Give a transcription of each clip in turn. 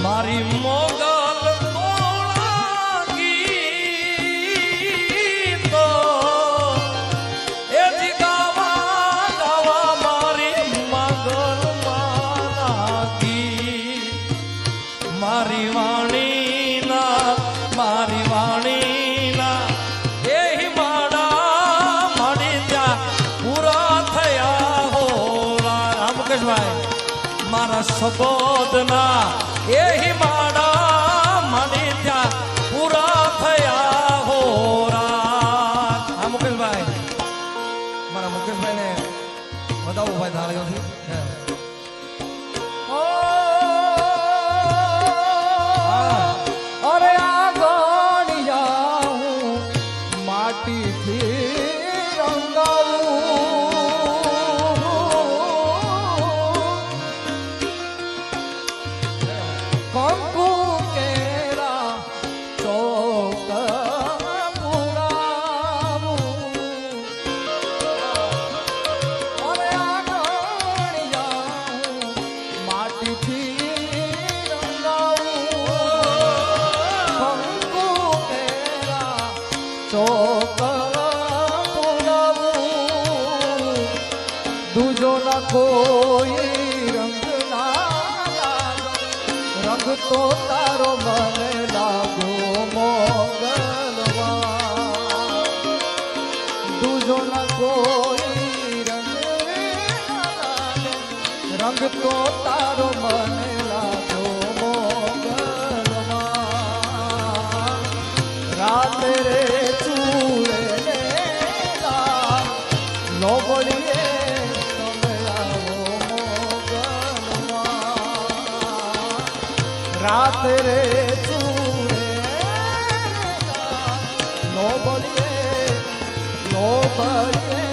મારી મોગલ મારી મગલ માનાગી મારી મારી વાણીના, એ માડા મળી ત્યાં પૂરા થયા હો. રામ કૃષ્ણભાઈ મારા સબોધના એ માડા મળી ત્યાં પૂરા થયા હો રામ હા, મુકેશભાઈ. મારા મુકેશભાઈને બતાવો ભાઈ ધારાયોથી ચોક પુરાવું દૂજો ના કોઈ રંગ ના રંગ તો તારો મને તો તારો રાતે રે ચૂડે લોબડીએ લોબડીએ લોબડીએ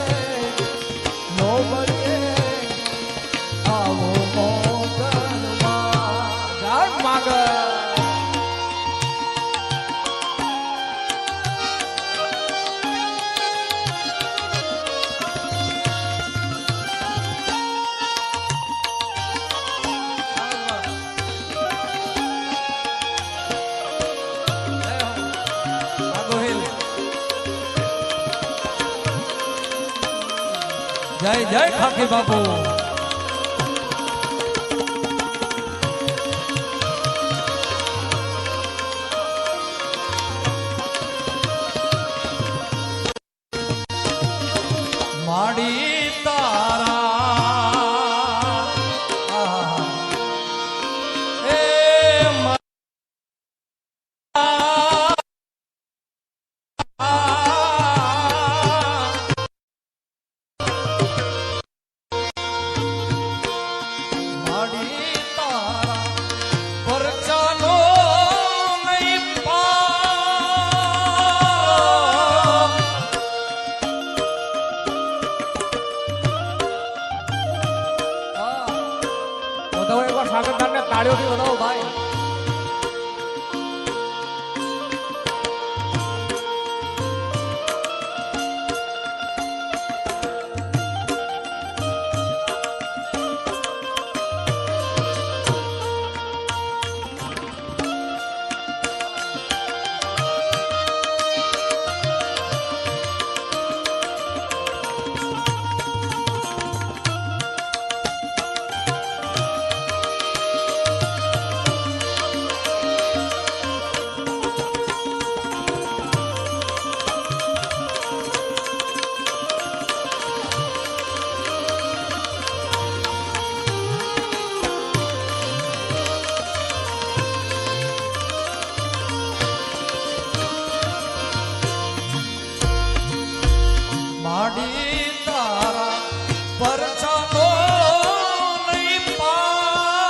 જય જય ખાકી બાપુ.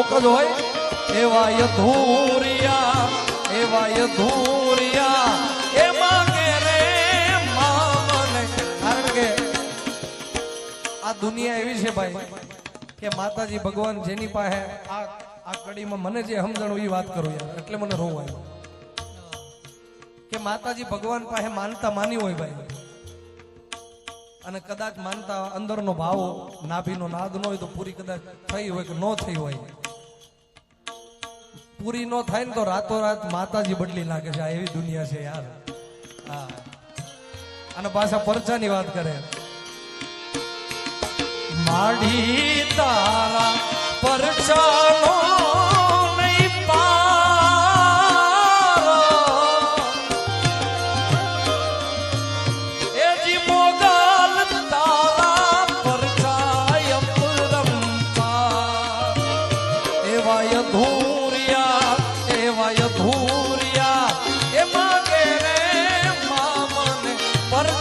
કોક જ હોય એવા યધુરિયા એવા યધુરિયા એ માગે રે મામને કારણ કે આ દુનિયા એવી છે ભાઈ કે માતાજી ભગવાન જેની પાસે આ આ કડીમાં મને જે સમજણ એ વાત કરું યાર, એટલે મને રોવ આવ્યો કે માતાજી ભગવાન પાસે માનતા માની હોય ભાઈ. અને કદાચ માનતા અંદરનો ભાવ, નાભીનો નાદ ન હોય તો પૂરી કદાચ થઈ હોય કે ન થઈ હોય. પૂરી ન થાય ને તો રાતોરાત માતાજી બદલી નાખે છે. આ એવી દુનિયા છે યાર. હા. અને પાછા પરચાની વાત કરે. માડી તારા પરચાનો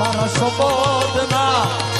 મારા સબોધના